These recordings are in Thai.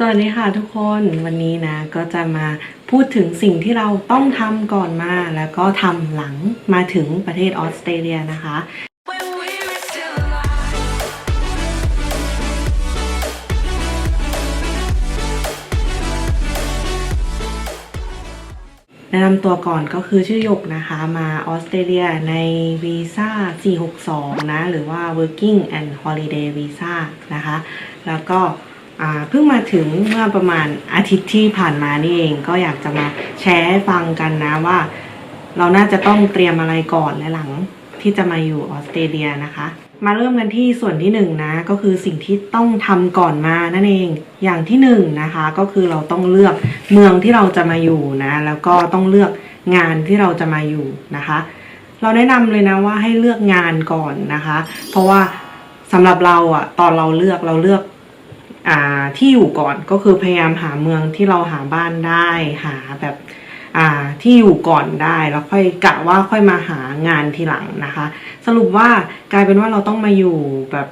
สวัสดีค่ะทุกคนวันนี้นะก็จะมาพูดถึงสิ่งที่เราต้องทำก่อนมา แล้วก็ทำหลังมาถึงประเทศออสเตรเลียนะคะ แนะนำตัวก่อนก็คือชื่อหยกนะคะมาออสเตรเลียในวีซ่า 462 นะ หรือว่า working and holiday visa นะคะ แล้วก็ เพิ่งมาถึงเมื่อประมาณอาทิตย์ที่ผ่านมานี่เองก็อยากจะมาแชร์ให้ฟังกันนะว่า เราน่าจะต้องเตรียมอะไรก่อนและหลังที่จะมาอยู่ออสเตรเลียนะคะ มาเริ่มกันที่ส่วนที่หนึ่งนะก็คือสิ่งที่ต้องทำก่อนมานั่นเองอย่างที่หนึ่งนะคะก็คือเราต้องเลือกเมืองที่เราจะมาอยู่นะแล้วก็ต้องเลือกงานที่เราจะมาอยู่นะคะ เราแนะนำเลยนะว่าให้เลือกงานก่อนนะคะ เพราะว่าสำหรับเราอะตอนเราเลือกเราเลือก ที่อยู่ก่อนก็คือพยายามหาเมืองที่เราหาบ้านได้หาแบบอ่าที่อยู่ก่อนได้แล้วค่อยกะว่าค่อยมาหางานทีหลังนะคะ สรุปว่ากลายเป็นว่าเราต้องมาอยู่แบบ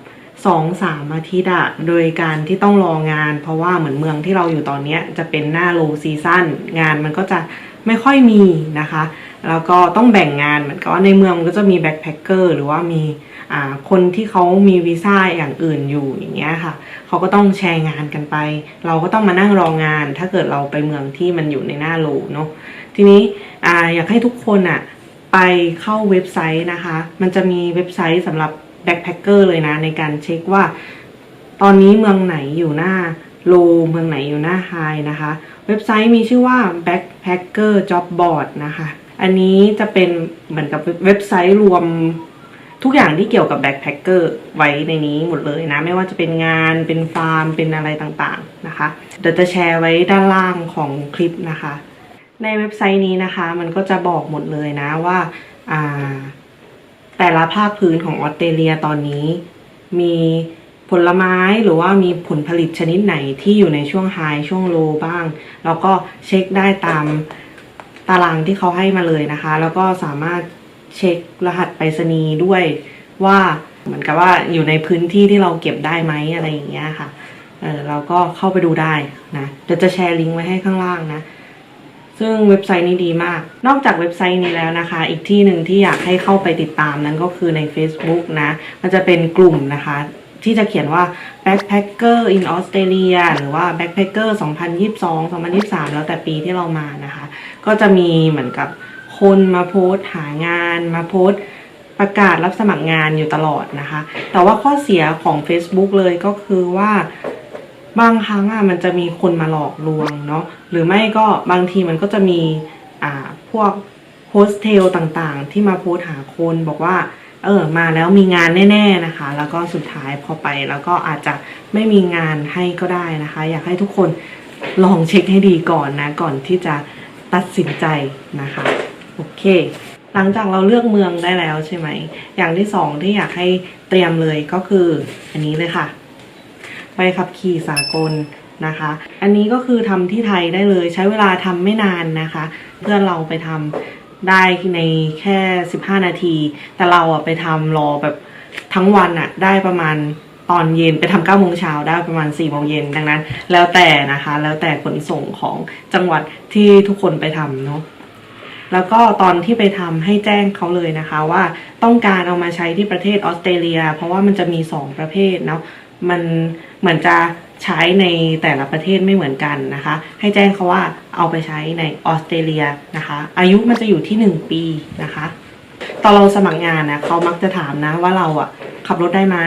สองสามอาทิตย์อะโดยการที่ต้องรองาน เพราะว่าเหมือนเมืองที่เราอยู่ตอนนี้จะเป็นหน้าโลซีซั่นงานมันก็จะ ไม่ค่อยมีนะคะ แล้วก็ต้องแบ่งงานเหมือนกับว่าในเมืองมันก็จะมีแบ็คแพคเกอร์หรือว่ามีคนที่เขามีวีซ่าอย่างอื่นอยู่อย่างเงี้ยค่ะเขาก็ต้องแชร์งานกันไป เราก็ต้องมานั่งรองาน ถ้าเกิดเราไปเมืองที่มันอยู่ในหน้าโลเนาะทีนี้ออยากให้ทุกคนอะไปเข้าเว็บไซต์นะคะ มันจะมีเว็บไซต์สำหรับแบ็คแพคเกอร์เลยนะในการเช็คว่า ตอนนี้เมืองไหนอยู่หน้า โลเมืองไหนอยู่หน้าไฮนะคะ เว็บไซต์มีชื่อว่า Backpacker Job Board นะคะ อันนี้จะเป็นเหมือนกับเว็บไซต์รวมทุกอย่างที่เกี่ยวกับแบ็คแพคเกอร์ไว้ในนี้หมดเลยนะ ไม่ว่าจะเป็นงานเป็นฟาร์ม เป็นอะไรต่างๆนะคะ เดี๋ยวจะแชร์ไว้ด้านล่างของคลิปนะคะ ในเว็บไซต์นี้นะคะ มันก็จะบอกหมดเลยนะว่าอ่าแต่ละภาคพื้นของออสเตรเลียตอนนี้มี ผลไม้หรือว่ามีผลผลิตชนิดไหนที่อยู่ในช่วงไฮช่วงโลบ้าง แล้วก็เช็คได้ตามตารางที่เขาให้มาเลยนะคะ แล้วก็สามารถเช็ครหัสไปรษณีย์ด้วยว่าเหมือนกับว่าอยู่ในพื้นที่ที่เราเก็บได้ไหมอะไรอย่างเงี้ยค่ะเออเราก็เข้าไปดูได้นะเดี๋ยวจะแชร์ลิงก์ไว้ให้ข้างล่างนะ ซึ่งเว็บไซต์นี้ดีมาก นอกจากเว็บไซต์นี้แล้วนะคะ อีกที่หนึ่งที่อยากให้เข้าไปติดตามนั้นก็คือใน Facebook นะ มันจะเป็นกลุ่มนะคะ ที่จะเขียนว่า Backpacker in Australia หรือว่า Backpacker 2022 2023 แล้วแต่ปีที่เรามานะคะ ก็จะมีเหมือนกับคนมาโพสหางานมาโพสประกาศรับสมัครงานอยู่ตลอดนะคะ แต่ว่าข้อเสียของ Facebook เลยก็คือว่าบางครั้งอะมันจะมีคนมาหลอกลวงเนาะหรือไม่ก็บางทีมันก็จะมีอ่าพวกโฮสเทลต่างๆ ที่มาโพสหาคนบอกว่า เออมาแล้วมีงานแน่ ๆนะคะ แล้วก็สุดท้ายพอไปแล้วก็อาจจะไม่มีงานให้ก็ได้นะคะ อยากให้ทุกคนลองเช็คให้ดีก่อนนะ ก่อนที่จะตัดสินใจนะคะ โอเค หลังจากเราเลือกเมืองได้แล้วใช่ไหม อย่างที่สองที่อยากให้เตรียมเลยก็คืออันนี้เลยค่ะใบขับขี่สากลนะคะ อันนี้ก็คือทำที่ไทยได้เลยใช้เวลาทำไม่นานนะคะ เพื่อนเราไปทำ ได้ในแค่ 15 นาที แต่เราอะไปทำรอแบบทั้งวันอะได้ประมาณตอนเย็นไปทำ9โมงเช้าได้ประมาณ4โมงเย็นดังนั้น แล้วแต่นะคะ แล้วแต่ขนส่งของจังหวัดที่ทุกคนไปทำเนาะแล้วก็ตอนที่ไปทำให้แจ้งเขาเลยนะคะว่าต้องการเอามาใช้ที่ประเทศออสเตรเลีย เพราะว่ามันจะมีสองประเภทเนาะมันเหมือนจะ ใช้ในแต่ละประเทศไม่เหมือนกันนะคะ ให้แจ้งเขาว่าเอาไปใช้ในออสเตรเลียนะคะ อายุมันจะอยู่ที่หนึ่งปีนะคะ ตอนเราสมัครงานนะเขามักจะถามนะว่าเราอะขับรถได้ไหม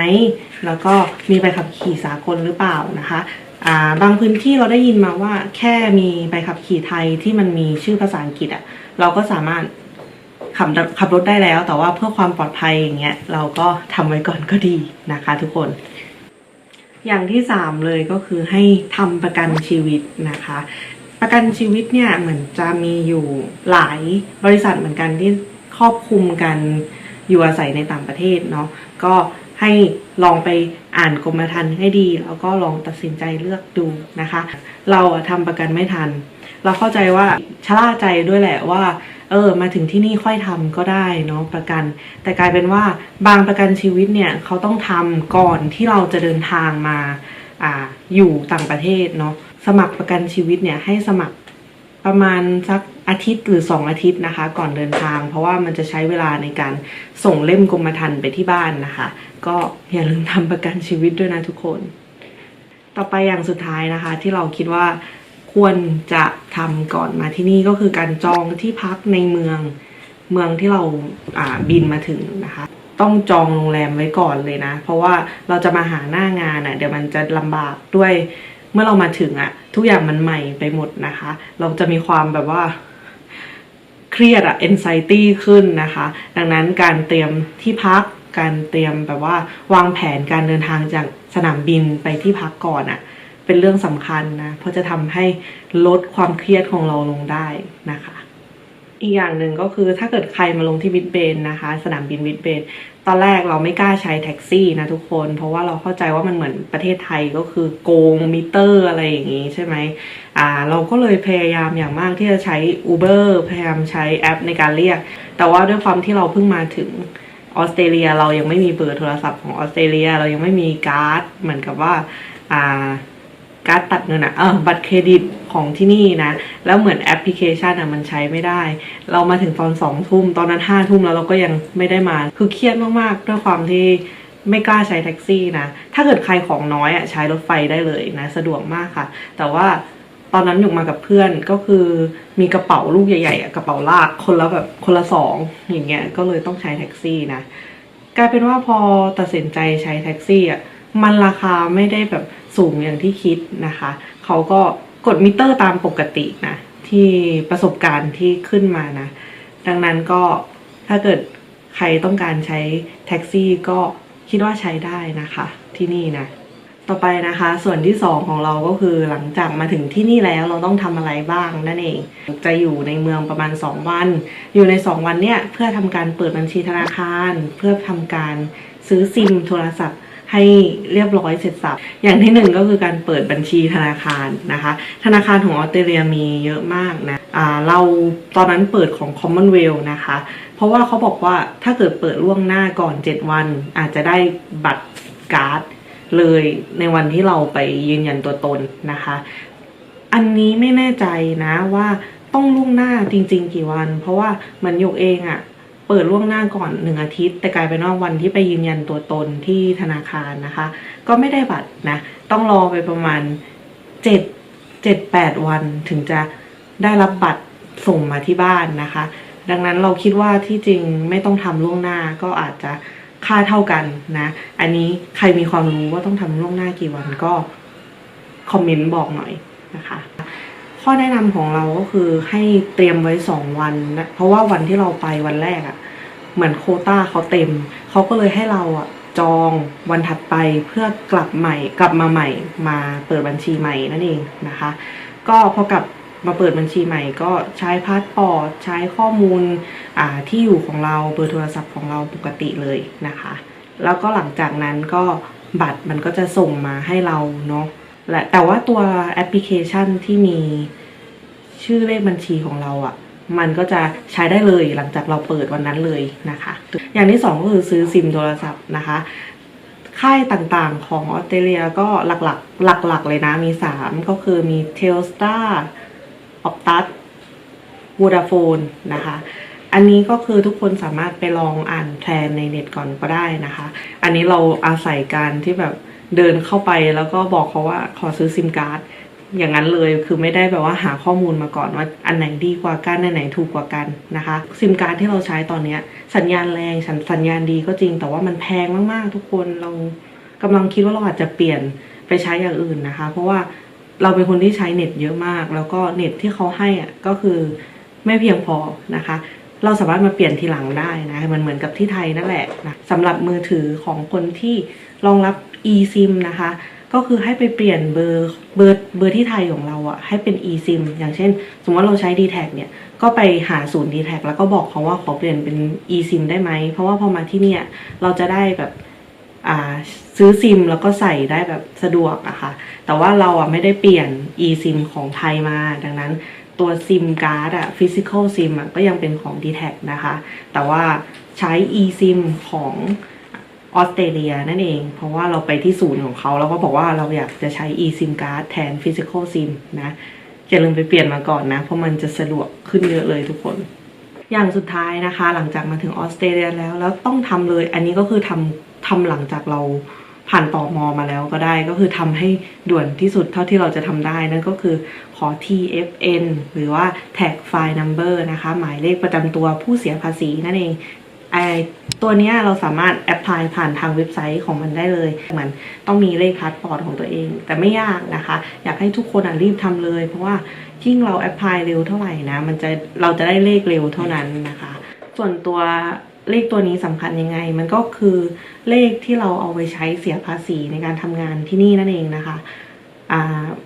แล้วก็มีใบขับขี่สากลหรือเปล่านะคะอ่าบางพื้นที่เราได้ยินมาว่าแค่มีใบขับขี่ไทยที่มันมีชื่อภาษาอังกฤษอะเราก็สามารถขับขับรถได้แล้ว แต่ว่าเพื่อความปลอดภัยอย่างเงี้ยเราก็ทำไว้ก่อนก็ดีนะคะทุกคน อย่างที่สามเลยก็คือให้ทำประกันชีวิตนะคะ ประกันชีวิตเนี่ยเหมือนจะมีอยู่หลายบริษัทเหมือนกันที่ครอบคลุมกันอยู่อาศัยในต่างประเทศเนาะก็ให้ลองไปอ่านกรมธรรม์ให้ดี แล้วก็ลองตัดสินใจเลือกดูนะคะ เราทำประกันไม่ทัน เราเข้าใจว่าชะล่าใจด้วยแหละว่า เออมาถึงที่นี่ค่อยทำก็ได้เนาะประกัน แต่กลายเป็นว่าบางประกันชีวิตเนี่ยเขาต้องทำก่อนที่เราจะเดินทางมาอ่าอยู่ต่างประเทศเนาะสมัครประกันชีวิตเนี่ยให้สมัครประมาณสักอาทิตย์หรือสองอาทิตย์นะคะ ก่อนเดินทาง เพราะว่ามันจะใช้เวลาในการส่งเล่มกรมธรรม์ไปที่บ้านนะคะ ก็อย่าลืมทำประกันชีวิตด้วยนะทุกคน ต่อไปอย่างสุดท้ายนะคะ ที่เราคิดว่า ควรจะทำก่อนมาที่นี่ก็คือการจองที่พักในเมืองเมืองที่เราบินมาถึงนะคะ ต้องจองโรงแรมไว้ก่อนเลยนะ เพราะว่าเราจะมาหาหน้างานอะเดี๋ยวมันจะลำบากด้วยเมื่อเรามาถึงอะ ทุกอย่างมันใหม่ไปหมดนะคะ เราจะมีความแบบว่าเครียดอะ anxiety ขึ้นนะคะ ดังนั้นการเตรียมที่พักการเตรียมแบบว่าวางแผนการเดินทางจากสนามบินไปที่พักก่อนอะ เป็นเรื่องสำคัญนะ เพราะจะทำให้ลดความเครียดของเราลงได้นะคะ อีกอย่างหนึ่งก็คือถ้าเกิดใครมาลงที่วิดเบนนะคะ สนามบินวิดเบนตอนแรกเราไม่กล้าใช้แท็กซี่นะทุกคน เพราะว่าเราเข้าใจว่ามันเหมือนประเทศไทยก็คือโกงมิเตอร์อะไรอย่างนี้ใช่ไหมอ่าเราก็เลยพยายามอย่างมากที่จะใช้ Uber พยายามใช้แอปในการเรียก แต่ว่าด้วยความที่เราเพิ่งมาถึงออสเตรเลียเรายังไม่มีเบอร์โทรศัพท์ของออสเตรเลีย เรายังไม่มีการ์ดเหมือนกับว่าอ่า การ์ดตัดเงินอะเออบัตรเครดิตของที่นี่นะ แล้วเหมือนแอปพลิเคชันอะมันใช้ไม่ได้ เรามาถึงตอนสองทุ่มตอนนั้นห้าทุ่มแล้วเราก็ยังไม่ได้มา คือเครียดมากๆด้วยความที่ไม่กล้าใช้แท็กซี่นะ ถ้าเกิดใครของน้อยอะใช้รถไฟได้เลยนะ สะดวกมากค่ะ แต่ว่าตอนนั้นอยู่มากับเพื่อนก็คือมีกระเป๋าลูกใหญ่ๆกระเป๋าลากคนละแบบคนละสองอย่างเงี้ยก็เลยต้องใช้แท็กซี่นะ กลายเป็นว่าพอตัดสินใจใช้แท็กซี่อะมันราคาไม่ได้แบบ สูงอย่างที่คิดนะคะ เขาก็กดมิเตอร์ตามปกตินะ ที่ประสบการณ์ที่ขึ้นมานะ ดังนั้นก็ถ้าเกิดใครต้องการใช้แท็กซี่ก็คิดว่าใช้ได้นะคะ ที่นี่นะ ต่อไปนะคะ ส่วนที่ 2 ของเราก็คือหลังจากมาถึงที่นี่แล้วเราต้องทำอะไรบ้างนั่นเองจะอยู่ในเมืองประมาณ 2 วัน อยู่ใน 2 วันเนี่ยเพื่อทำการเปิดบัญชีธนาคาร เพื่อทำการซื้อซิมโทรศัพท์ ให้เรียบร้อยเสร็จสับ อย่างที่หนึ่งก็คือการเปิดบัญชีธนาคารนะคะ ธนาคารของออสเตรเลียมีเยอะมากนะอ่าเราตอนนั้นเปิดของ Commonwealth นะคะ เพราะว่าเขาบอกว่าถ้าเกิดเปิดล่วงหน้าก่อน 7 วัน อาจจะได้บัตรการ์ดเลยในวันที่เราไปยืนยันตัวตนนะคะ อันนี้ไม่แน่ใจนะว่าต้องล่วงหน้าจริง ๆ กี่วัน เพราะว่าเหมันยกเองอะ่ะ เปิดล่วงหน้าก่อนหนึ่งอาทิตย์ แต่กลายเป็นว่าวันที่ไปยืนยันตัวตนที่ธนาคารนะคะ ก็ไม่ได้บัตรนะ ต้องรอไปประมาณเจ็ดเจ็ดแปดวันถึงจะได้รับบัตรส่งมาที่บ้านนะคะ ดังนั้นเราคิดว่าที่จริงไม่ต้องทำล่วงหน้าก็อาจจะค่าเท่ากันนะ อันนี้ใครมีความรู้ว่าต้องทำล่วงหน้ากี่วันก็คอมเมนต์บอกหน่อยนะคะ ข้อแนะนำของเราก็คือให้เตรียมไว้สองวันนะเพราะว่าวันที่เราไปวันแรกอะ่ะ เหมือนโคต้าเขาเต็ม เขาก็เลยให้เราอะจองวันถัดไปเพื่อกลับใหม่ กลับมาใหม่ มาเปิดบัญชีใหม่นั่นเองนะคะ ก็พอกลับมาเปิดบัญชีใหม่ก็ใช้พาสปอร์ตใช้ข้อมูลอ่าที่อยู่ของเราเบอร์โทรศัพท์ของเราปกติเลยนะคะ แล้วก็หลังจากนั้นก็บัตรมันก็จะส่งมาให้เราเนาะ และแต่ว่าตัวแอปพลิเคชันที่มีชื่อเลขบัญชีของเราอะ่ะ มันก็จะใช้ได้เลยหลังจากเราเปิดวันนั้นเลยนะคะ อย่างที่สองก็คือซื้อซิมโทรศัพท์นะคะ ค่ายต่างๆของออสเตรเลียก็หลักๆ หลัก ๆ เลยนะมี 3 ก็คือมี Telstar Optus Vodafone นะคะ อันนี้ก็คือทุกคนสามารถไปลองอ่านแพลนในเน็ตก่อนก็ได้นะคะ อันนี้เราอาศัยการที่แบบ เดินเข้าไปแล้วก็บอกเขาว่าขอซื้อซิมการ์ดอย่างนั้นเลยคือไม่ได้แบบว่าหาข้อมูลมาก่อนว่าอันไหนดีกว่ากันอันไหนถูกกว่ากันนะคะซิมการ์ดที่เราใช้ตอนเนี้ยสัญญาณแรงสัญสัญญาณดีก็จริง แต่ว่ามันแพงมากๆ ทุกคนเรากำลังคิดว่าเราอาจจะเปลี่ยนไปใช้อย่างอื่นนะคะ เพราะว่าเราเป็นคนที่ใช้เน็ตเยอะมาก แล้วก็เน็ตที่เขาให้อะก็คือไม่เพียงพอนะคะ เราสามารถมาเปลี่ยนทีหลังได้นะมันเหมือนกับที่ไทยนั่นแหละนะสำหรับมือถือของคนที่รองรับ eSIM นะคะ ก็คือให้ไปเปลี่ยนเบอร์เบอร์เบอร์ที่ไทยของเราอะให้เป็น eSIM อย่างเช่น สมมติว่าเราใช้ d t แทเนี่ยก็ไปหาศูนย์ d t แทแล้วก็บอกเขาว่าขอเปลี่ยนเป็น eSIM ได้ไหม เพราะว่าพอมาที่เนี่ยเราจะได้แบบอ่าซื้อซิมแล้วก็ใส่ได้แบบสะดวกอะค่ะ แต่ว่าเราอะไม่ได้เปลี่ยน eSIM ของไทยมา ดังนั้น ตัวซิมการ์ดอะ physical SIM อะก็ยังเป็นของ d t แทนะคะ แต่ว่าใช้ eSIM ของออสเตรเลียนั่นเอง เพราะว่าเราไปที่ศูนย์ของเขาแล้วก็บอกว่าเราอยากจะใช้ eSIM card แทน physical SIM นะอย่าลืมไปเปลี่ยนมาก่อนนะ เพราะมันจะสะดวกขึ้นเยอะเลยทุกคน อย่างสุดท้ายนะคะ หลังจากมาถึงออสเตรเลียแล้ว แล้วต้องทำเลย อันนี้ก็คือทำทำหลังจากเรา ผ่านต่อมอมาแล้วก็ได้ก็คือทำให้ด่วนที่สุดเท่าที่เราจะทำได้นั่นก็คือขอ TFN หรือว่า Tag File Number นะคะ หมายเลขประจำตัวผู้เสียภาษีนั่นเองไอตัวนี้เราสามารถแอพพลายผ่านทางเว็บไซต์ของมันได้เลย เหมือนต้องมีเลขพาสปอร์ตของตัวเอง แต่ไม่ยากนะคะ อยากให้ทุกคนอะรีบทำเลย เพราะว่ายิ่งเราแอพพลายเร็วเท่าไหร่นะ มันจะเราจะได้เลขเร็วเท่านั้นนะคะ ส่วนตัว เลขตัวนี้สำคัญยังไง มันก็คือเลขที่เราเอาไปใช้เสียภาษีในการทำงานที่นี่นั่นเองนะคะ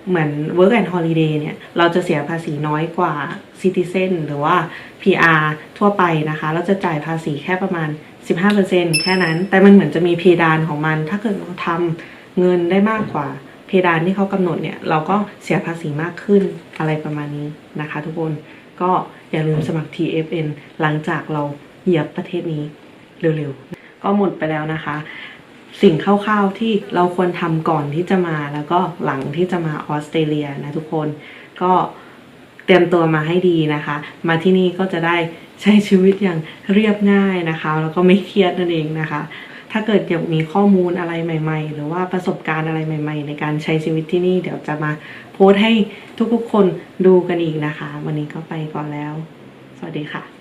เหมือน work and holiday เนี่ย เราจะเสียภาษีน้อยกว่า citizen หรือว่า PR ทั่วไปนะคะ เราจะจ่ายภาษีแค่ประมาณ 15%แค่นั้น แต่มันเหมือนจะมีเพดานของมัน ถ้าเกิดเราทำเงินได้มากกว่า เพดานที่เขากำหนดเนี่ย เราก็เสียภาษีมากขึ้นอะไรประมาณนี้นะคะทุกคน ก็อย่าลืมสมัคร TFN หลังจากเรา เหยียบประเทศนี้เร็วๆ ก็หมดไปแล้วนะคะ สิ่งคร่าวๆที่เราควรทำก่อนที่จะมาแล้วก็หลังที่จะมาออสเตรเลียนะทุกคนก็เตรียมตัวมาให้ดีนะคะ มาที่นี่ก็จะได้ใช้ชีวิตอย่างเรียบง่ายนะคะ แล้วก็ไม่เครียดนั่นเองนะคะ ถ้าเกิดอยากมีข้อมูลอะไรใหม่ ๆ หรือว่าประสบการณ์อะไรใหม่ ๆ ในการใช้ชีวิตที่นี่เดี๋ยวจะมาโพสต์ให้ทุกๆคนดูกันอีกนะคะ วันนี้ก็ไปก่อนแล้ว สวัสดีค่ะ